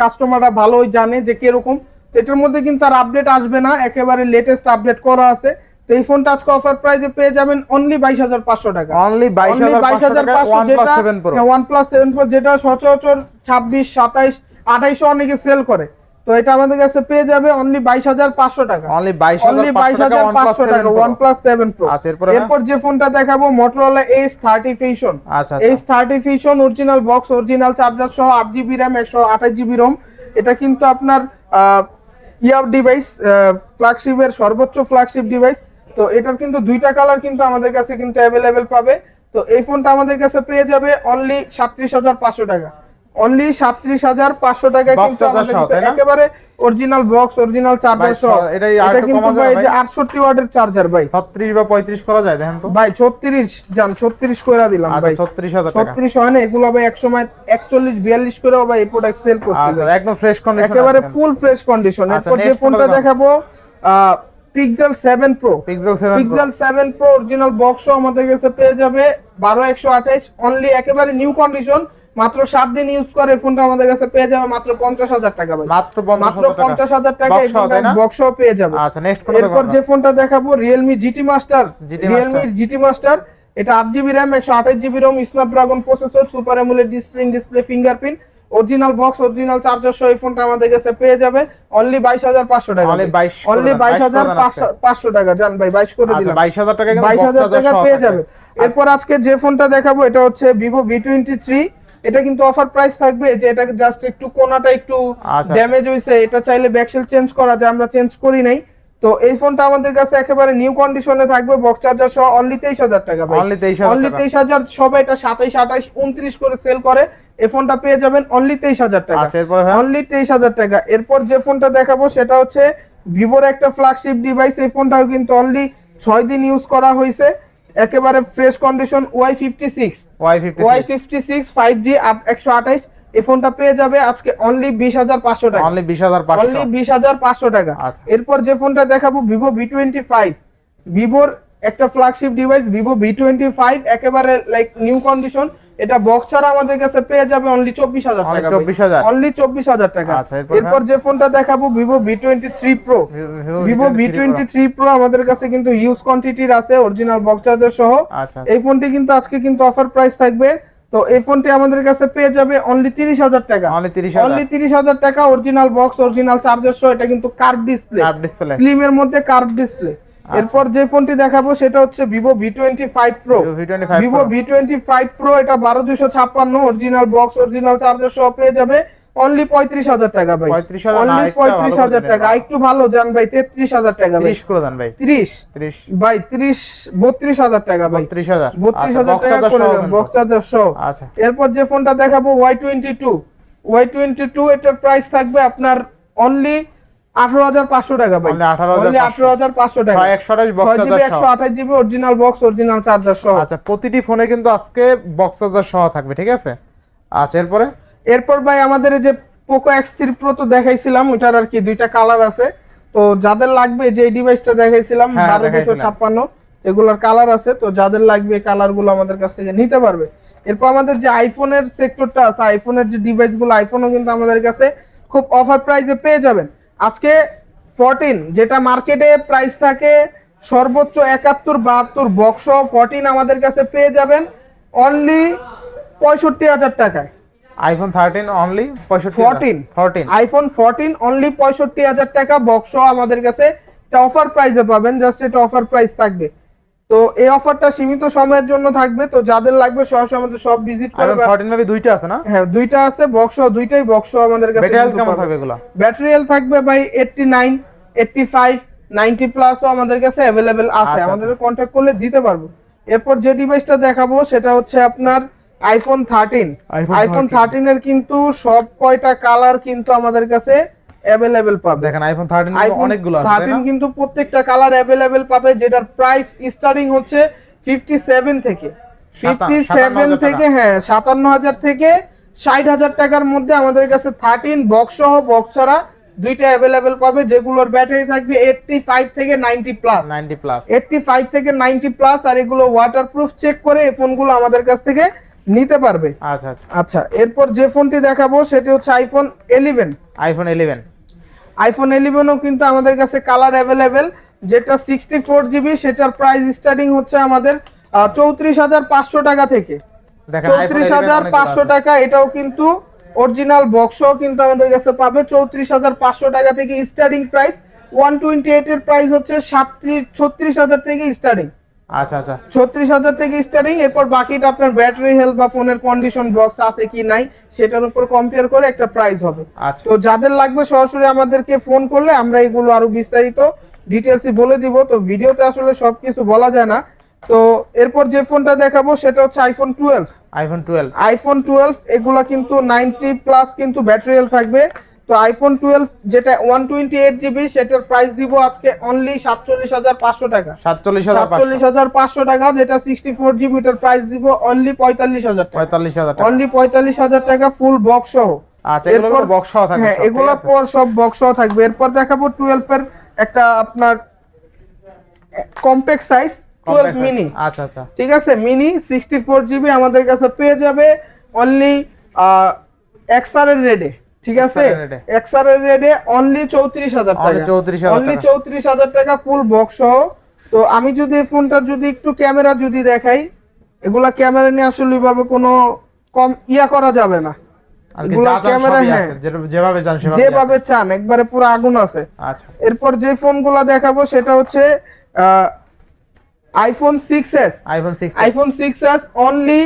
কাস্টমাররা ভালোই জানে যে কীরকম। এটার মধ্যে কিন্তু আর আপডেট আসবে না একেবারে লেটেস্ট আপডেট করা আছে। তো এই ফোনটা আজকে অফার প্রাইসে পেয়ে যাবেন অনলি বাইশ হাজার পাঁচশো টাকা। অনলি বাইশ হাজার পাঁচশো টাকা 22,500 ওয়ান প্লাস যেটা seven Pro OnePlus seven Pro যেটা সচরাচর ছাব্বিশ সাতাইশ আঠাইশো অনেকে সেল করে। তো এটা আমাদের কাছে পেয়ে যাবে অনলি বাইশ হাজার পাঁচশো টাকা। অনলি বাইশ অনলি বাইশ হাজার পাঁচশো টাকা ওয়ান প্লাস সেভেন প্রো আচ্ছা, এরপর যে ফোনটা দেখাবো মোটরোলা এস থার্টি ফিউশন আচ্ছা S thirty Fusion original box original charger সহ আট জিবি র্যাম একশো আঠাশ জিবি রোম এটা কিন্তু আপনার ইয়ার ডিভাইস ফ্ল্যাগশিপের সর্বোচ্চ ফ্ল্যাগশিপ ডিভাইস তো এটার কিন্তু দুইটা কালার কিন্তু আমাদের কাছে কিন্তু অ্যাভেলেবেল পাবে। তো এই ফোনটা আমাদের কাছে পেয়ে যাবে অনলি সাতত্রিশ হাজার পাঁচশো টাকা। অনলি সাতত্রিশ হাজার পাঁচশো টাকায় কিন্তু আমাদের? একেবারে অরিজিনাল বক্স অরিজিনাল চার্জার সহ এটাই এটা কিন্তু ভাই যে ভাই? আটষট্টি ওয়াটের চার্জার ভাই। ছত্রিশ বা পঁয়ত্রিশ করা যায় দেখেন তো। ভাই ছত্রিশ যান ছত্রিশ করে দিলাম আচ্ছা ভাই। ছত্রিশ হাজার টাকা। ছত্রিশ হয় না এগুলো ভাই এক সময় একচল্লিশ বিয়াল্লিশ করেও ভাই এই প্রোডাক্ট সেল করছে আচ্ছা একদম ফ্রেশ কন্ডিশন একেবারে ফুল ফ্রেশ কন্ডিশন এরপর যে ফোনটা। দেখাবো Pixel seven Pro Pixel seven Pixel seven Pro original বক্সও আমাদের কাছে পেয়ে যাবে বারো একশো আঠাইশ অনলি একেবারে নিউ কন্ডিশন মাত্র সাত দিন ইউজ করে ফোনটা আমাদের কাছে পেয়ে যাবে মাত্র পঞ্চাশ হাজার টাকা ভাই। মাত্র মাত্র পঞ্চাশ হাজার টাকা এই বক্সও পেয়ে যাবে। আচ্ছা এরপর যে ফোনটা দেখাবো Realme GT Master Realme GT Master এটা আট জিবি র্যাম একশো আঠাশ GB ROM Snapdragon processor super AMOLED display display fingerprint original box original charger সহ এই ফোনটা আমাদের কাছে পেয়ে যাবে। অনলি বাইশ হাজার পাঁচশো টাকা Only 22 করে অনলি দেন, বাইশ হাজার করে পাঁচশো টাকা জান ভাই বাইশ করে আচ্ছা দিলাম। বাইশ হাজার টাকা বাইশ হাজার টাকা পেয়ে যাবে। এরপর আজকে যে ফোনটা দেখাবো এটা হচ্ছে ভিভো ভি টোয়েন্টি থ্রি এটা কিন্তু অফার প্রাইস থাকবে যে এটা জাস্ট একটু কোনাটা একটু আচ্ছা। ড্যামেজ হয়েছে এটা চাইলে ব্যাকসেল চেঞ্জ করা যায় আমরা চেঞ্জ করি নাই। তো এই ফোনটা আমাদের কাছে একেবারে নিউ কন্ডিশনে থাকবে বক্স চার্জার সহ অনলি তেইশ হাজার টাকা ভাই। অনলি তেইশ হাজার অনলি টাকা। তেইশ হাজার সবাই এটা সাতাইশ আঠাইশ উনত্রিশ করে সেল করে এই ফোনটা পেয়ে যাবেন অনলি তেইশ হাজার টাকা। আচ্ছা এরপরে অনলি তেইশ হাজার টাকা। এরপর যে ফোনটা দেখাবো সেটা হচ্ছে ভিভোর একটা ফ্ল্যাগশিপ ডিভাইস এই ফোনটাও কিন্তু অনলি ছয় দিন ইউজ করা হয়েছে একেবারে fresh condition Y fifty six Y fifty Y fifty six five G একশো আঠাইশ। এই ফোনটা পেয়ে যাবে আজকে অনলি বিশ হাজার পাঁচশো টাকা। অনলি বিশ হাজার অনলি বিশ হাজার পাঁচশো টাকা। আচ্ছা। এরপর যে ফোনটা দেখাবো ভিভো ভি টোয়েন্টি ফাইভ ভিভোর একটা flagship device Vivo V twenty five একেবারে লাইক নিউ কন্ডিশন এটা বক্স ছাড়া আমাদের কাছে পেয়ে যাবে অনলি চব্বিশ হাজার টাকা। 24,000 অনলি চব্বিশ হাজার টাকা। আচ্ছা, এরপর এরপর যে ফোনটা দেখাবো Vivo V twenty three Pro Vivo V twenty three Pro আমাদের কাছে কিন্তু ইউজ কোয়ান্টিটির আছে অরিজিনাল বক্স চার্জার সহ। আচ্ছা এই ফোনটি কিন্তু আজকে কিন্তু অফার প্রাইস থাকবে। তো এই ফোনটি আমাদের কাছে পেয়ে যাবে অনলি তিরিশ হাজার টাকা। অনলি তিরিশ হাজার। হাজার টাকা অরিজিনাল বক্স অরিজিনাল চার্জার সহ এটা কিন্তু কার্ভ ডিসপ্লে। স্লিম এর মধ্যে কার্ভ ডিসপ্লে এরপর যে ফোনটি দেখাবো সেটা হচ্ছে Vivo V twenty five Pro Vivo V twenty five Pro এটা বারো দুশো ছাপ্পান্ন অরিজিনাল বক্স অরিজিনাল চার্জার সহ পেয়ে যাবে অনলি পঁয়ত্রিশ হাজার টাকা ভাই। 35,000 অনলি পঁয়ত্রিশ হাজার টাকা। একটু ভালো জান ভাই তেত্রিশ হাজার টাকা ভাই। ত্রিশ করে দেন ভাই। ত্রিশ? ত্রিশ। ভাই ত্রিশ বত্রিশ হাজার টাকা ভাই। বত্রিশ হাজার। বত্রিশ আচ্ছা, হাজার box টাকা করে দেন বক্স চার্জার সহ। আচ্ছা। এরপর যে ফোনটা দেখাবো Y twenty two Y twenty two এটার প্রাইস থাকবে আপনার অনলি আঠারো হাজার পাঁচশো টাকা ভাই। Only 18,500 অনলি আঠারো হাজার পাঁচশো টাকা। একশো আঠাশ GB original box original charger সহ। আচ্ছা প্রতিটি ফোনে কিন্তু আজকে বক্স চার্জার সহ থাকবে ঠিক আছে? আচ্ছা এরপরে? এরপর ভাই আমাদের যে পোকো এক্স থ্রি প্রো তো দেখাইছিলাম ওইটার আর কি দুইটা কালার আছে। তো যাদের লাগবে যে ডিভাইসটা দেখাইছিলাম হ্যাঁ, বারো দুশো ছাপ্পান্ন এগুলোর কালার আছে। তো যাদের লাগবে কালারগুলো আমাদের কাছ থেকে নিতে পারবে। এরপর আমাদের যে আইফোনের সেক্টরটা আছে আইফোনের যে ডিভাইসগুলো আইফোনও কিন্তু আমাদের কাছে খুব অফার প্রাইসে পেয়ে যাবেন। আজকে ফর্টিন যেটা মার্কেটে প্রাইস থাকে সর্বোচ্চ একাত্তর বাহাত্তর বক্স ফরটিন আমাদের কাছে পেয়ে যাবেন অনলি পঁয়ষট্টি হাজার টাকায়। IPhone thirteen only 14 fourteen iPhone fourteen only পঁয়ষট্টি হাজার টাকা বক্স আমাদের কাছে এটা অফার প্রাইসে পাবেন জাস্ট এটা অফার প্রাইস থাকবে। তো এই অফারটা সীমিত সময়ের জন্য থাকবে। তো যাদের লাগবে সরাসরি আমাদের সব ভিজিট করবে ফোরটিন ভাবি দুইটা আছে না? হ্যাঁ দুইটা আছে বক্স দুইটাই বক্স আমাদের কাছে ব্যাটারি কেমন থাকবে এগুলো? ব্যাটারি থাকবে ভাই eighty nine eighty five ninety প্লাসও আমাদের কাছে অ্যাভেলেবেল আছে। আচ্ছা, আমাদের কন্ট্যাক্ট করলে দিতে পারব। এরপর যে ডিভাইসটা দেখাবো সেটা হচ্ছে আপনার iPhone thirteen iPhone iPhone thirteen এর কিন্তু সব কয়টা কালার কিন্তু আমাদের কাছে অ্যাভেলেবেল পাবে। দেখেন আইফোন থার্টিন আইফোন অনেকগুলো আছে তাই থার্টিন না? কিন্তু প্রত্যেকটা কালার অ্যাভেলেবেল পাবে যেটার প্রাইস স্টার্টিং হচ্ছে ফিফটি সেভেন থেকে ফিফটি সেভেন 57,000 থেকে হ্যাঁ সাতান্ন হাজার থেকে ষাট হাজার টাকার মধ্যে আমাদের কাছে থার্টিন বক্স সহ বক্স ছাড়া দুইটা অ্যাভেলেবেল পাবে যেগুলোর ব্যাটারি থাকবে এইটটি ফাইভ থেকে ninety plus 90 plus eighty five থেকে নাইনটি প্লাস আর এগুলো ওয়াটারপ্রুফ চেক করে এই ফোনগুলো আমাদের কাছ থেকে নিতে পারবে। আচ্ছা আচ্ছা। আচ্ছা এরপর যে ফোনটি দেখাবো সেটি হচ্ছে iPhone eleven iPhone eleven iPhone ইলেভেনও কিন্তু আমাদের কাছে কালার অ্যাভেলেবেল যেটা সিক্সটি ফোর জিবি সেটার প্রাইস স্টার্টিং হচ্ছে আমাদের চৌত্রিশ হাজার পাঁচশো টাকা থেকে। চৌত্রিশ হাজার পাঁচশো টাকা এটাও কিন্তু অরিজিনাল বক্সও কিন্তু আমাদের কাছে পাবে চৌত্রিশ হাজার পাঁচশো টাকা থেকে starting price one twenty eight এর প্রাইস হচ্ছে সাতত্রিশ ছত্রিশ হাজার থেকে স্টার্টিং আচ্ছা আচ্ছা। ছত্রিশ হাজার থেকে স্টার্টিং এরপর বাকিটা আপনার ব্যাটারি হেলথ বা ফোনের কন্ডিশন বক্স আছে কি নাই সেটার উপর কম্পেয়ার করে একটা প্রাইস হবে। আচ্ছা। তো যাদের লাগবে সরাসরি আমাদেরকে ফোন করলে আমরা এগুলো আরও বিস্তারিত ডিটেলসে বলে দিব। তো ভিডিওতে আসলে সবকিছু বলা যায় না। তো এরপর যে ফোনটা দেখাবো সেটা হচ্ছে iPhone twelve iPhone twelve iPhone twelve এগুলা কিন্তু নাইনটি প্লাস কিন্তু ব্যাটারি হেলথ থাকবে। তো আইফোন টুয়েলভ যেটা ওয়ান টোয়েন্টি এইট জিবি সেটার প্রাইস দিব আজকে অনলি সাতচল্লিশ হাজার পাঁচশো টাকা। সাতচল্লিশ হাজার সাতচল্লিশ হাজার পাঁচশো টাকা যেটা সিক্সটি ফোর জিবি এটার প্রাইস দিব অনলি পঁয়তাল্লিশ হাজার টাকা। পঁয়তাল্লিশ হাজার অনলি পঁয়তাল্লিশ হাজার টাকা ফুল বক্স সহ। আচ্ছা এগুলো এরপর- বক্স হ্যাঁ এগুলা? পর সব বক্স সহ থাকবে। এরপর দেখাবো টুয়েলভ এর একটা আপনার কম্প্যাক্ট সাইজ টুয়েলভ মিনি আচ্ছা আচ্ছা। ঠিক আছে মিনি সিক্সটি ফোর জিবি আমাদের কাছে পেয়ে যাবে অনলি এক্সআর এর রেডে ঠিক আছে? XR এর rate এ। এক্সআর এর রেডে অনলি চৌত্রিশ হাজার টাকা। 34,000 অনলি চৌত্রিশ হাজার টাকা ফুল বক্স সহ। তো আমি যদি এই ফোনটার যদি একটু ক্যামেরা যদি দেখাই এগুলা ক্যামেরা নিয়ে আসলে ওইভাবে কোনো কম ইয়া করা যাবে না। হ্যাঁ। যেভাবে চান সেভাবে যেভাবে চান একবারে পুরো আগুন আছে। আচ্ছা। এরপর যে ফোনগুলো দেখাবো সেটা হচ্ছে iPhone six S iPhone six iPhone six S only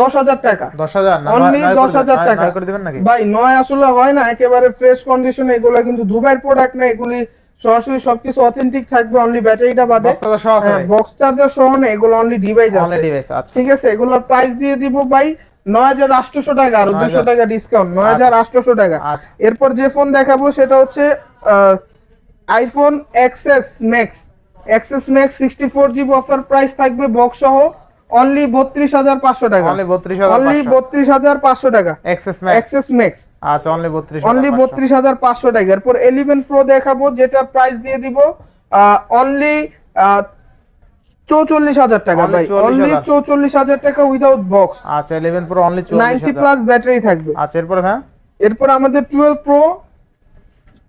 দশ হাজার টাকা। দশ হাজার? অনলি দশ হাজার টাকা। করে দিবেন নাকি? ভাই নয় আসলে হয় না একেবারে ফ্রেশ কন্ডিশনে এগুলো কিন্তু দুবাইয়ের প্রোডাক্ট না এগুলি সরাসরি সবকিছু অথেন্টিক থাকবে অনলি ব্যাটারিটা বাদে। বক্স? বক্স চার্জার সহ না এগুলো অনলি ডিভাইস আছে। আচ্ছা। ঠিক আছে এগুলোর প্রাইস দিয়ে দিব ভাই নয় হাজার আটশোশো টাকা আর দুশো টাকা ডিসকাউন্ট নয় হাজার আটশোশো টাকা। আচ্ছা। এরপর যে ফোন দেখাবো সেটা হচ্ছে iPhone XS Max XS Max sixty four GB offer price থাকবে বক্স সহ। অনলি বত্রিশ হাজার পাঁচশো টাকা। অনলি বত্রিশ হাজার অনলি বত্রিশ হাজার পাঁচশো টাকা। এক্সেস ম্যাক্স এক্সএস ম্যাক্স আচ্ছা অনলি বত্রিশ অনলি বত্রিশ হাজার পাঁচশো টাকা। এরপর এলিভেন প্রো দেখাবো যেটার প্রাইস দিয়ে দিব অনলি চৌচল্লিশ হাজার টাকা ভাই। অনলি চৌচল্লিশ হাজার টাকা উইদাউট বক্স আচ্ছা ইলেভেন প্রো অনলি চল্লিশ নাইনটি হাজার প্লাস ব্যাটারি থাকবে। আচ্ছা এরপরে হ্যাঁ এরপর আমাদের টুয়েলভ প্রো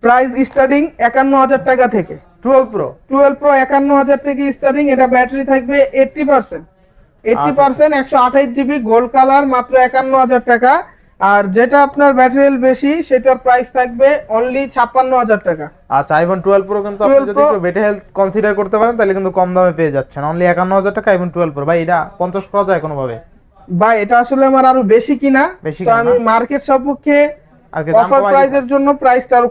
প্রাইস স্টার্টিং একান্ন হাজার টাকা থেকে। টুয়েলভ প্রো টুয়েলভ প্রো একান্ন হাজার থেকে স্টার্টিং এটা ব্যাটারি থাকবে এইটটি পার্সেন্ট এইটটি আচ্ছা। পার্সেন্ট একশো আঠাইশ জিবি গোল্ড কালার মাত্র একান্ন হাজার টাকা। আর যেটা আপনার ব্যাটারি বেশি সেটার প্রাইস থাকবে অনলি ছাপ্পান্ন হাজার টাকা। আচ্ছা আইফোন টুয়েলভ প্রো কিন্তু আপনি যদি একটু বেটে হেলথ কনসিডার করতে পারেন তাহলে কিন্তু কম দামে পেয়ে যাচ্ছেন। অনলি একান্ন হাজার টাকা আইফোন টুয়েলভ প্রো ভাই এটা পঞ্চাশ করা যায় কোনোভাবে ভাই এটা আসলে আমার আরও বেশি কিনা। তো আমি মার্কেট সপক্ষে অফার কমাই প্রাইসের জন্য প্রাইসটা আরও?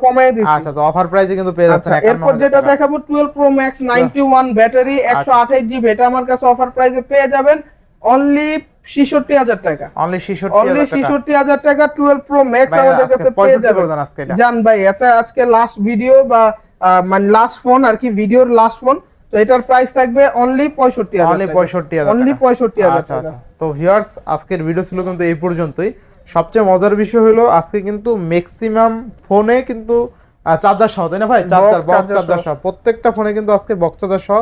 আচ্ছা তো অফার প্রাইসে কিন্তু পেয়ে যাচ্ছেন আচ্ছা এরপর যেটা দেখাবো twelve Pro Max ninety one battery আচ্ছা। একশো আঠাইশ জিবি এটা আমার কাছে অফার প্রাইসে পেয়ে যাবেন। অনলি ছিষট্টি হাজার টাকা। অনলি ছেষট্টি অনলি হাজার টাকা। ছিষট্টি হাজার টাকা টুয়েলভ প্রো ম্যাক্স আমাদের কাছে পেয়ে যাবেন। জান ভাই আচ্ছা আজকে লাস্ট ভিডিও বা মানে লাস্ট ফোন আর কি ভিডিওর লাস্ট ফোন তো এটার প্রাইস থাকবে অনলি পঁয়ষট্টি হাজার অনলি পঁয়ষট্টি অনলি টাকা। পঁয়ষট্টি হাজার আচ্ছা টাকা। আচ্ছা। তো ভিউয়ার্স আজকের ভিডিও ছিল কিন্তু এই পর্যন্তই। সবচেয়ে মজার বিষয় হলো আজকে কিন্তু ম্যাক্সিমাম ফোনে কিন্তু চার্জার সহ তাই না ভাই? চার্জার বক্স চার্জার সহ। প্রত্যেকটা ফোনে কিন্তু আজকে বক্স চার্জার সহ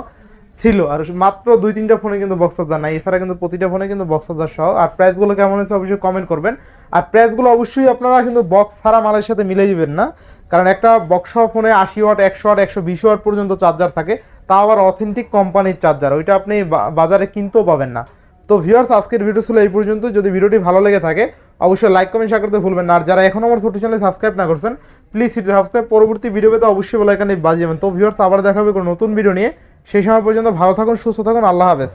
ছিল। আর মাত্র দুই তিনটা ফোনে কিন্তু বক্স চার্জার নাই। এছাড়া কিন্তু প্রতিটা ফোনে কিন্তু বক্স চার্জার সহ আর প্রাইসগুলো কেমন হয়েছে অবশ্যই কমেন্ট করবেন। আর প্রাইসগুলো অবশ্যই আপনারা কিন্তু বক্স ছাড়া মালের সাথে মিলে দিবেন না। কারণ একটা বক্স ফোনে আশি ওয়াট একশো ওয়াট একশো বিশ ওয়াট পর্যন্ত চার্জার থাকে। তা আবার অথেন্টিক কোম্পানির চার্জার ওইটা আপনি বাজারে কিনতেও পাবেন না। তো ভিউয়ার্স আজকের ভিডিও ছিল এই পর্যন্ত। যদি ভিডিওটি ভালো লেগে থাকে অবশ্যই লাইক কমেন্ট শেয়ার করতে ভুলবেন না। আর যারা এখন আমার ছোট চ্যানেল সাবস্ক্রাইব না করছেন প্লিজ সাবস্ক্রাইব পরবর্তী ভিডিও পেতে অবশ্যই বলে এখানে বাজিয়ে যাবেন। তো ভিউয়ার্স আবার দেখা হবে কোনো নতুন ভিডিও নিয়ে। সেই সময় পর্যন্ত ভালো থাকুন, সুস্থ থাকুন। আল্লাহ হাফেজ।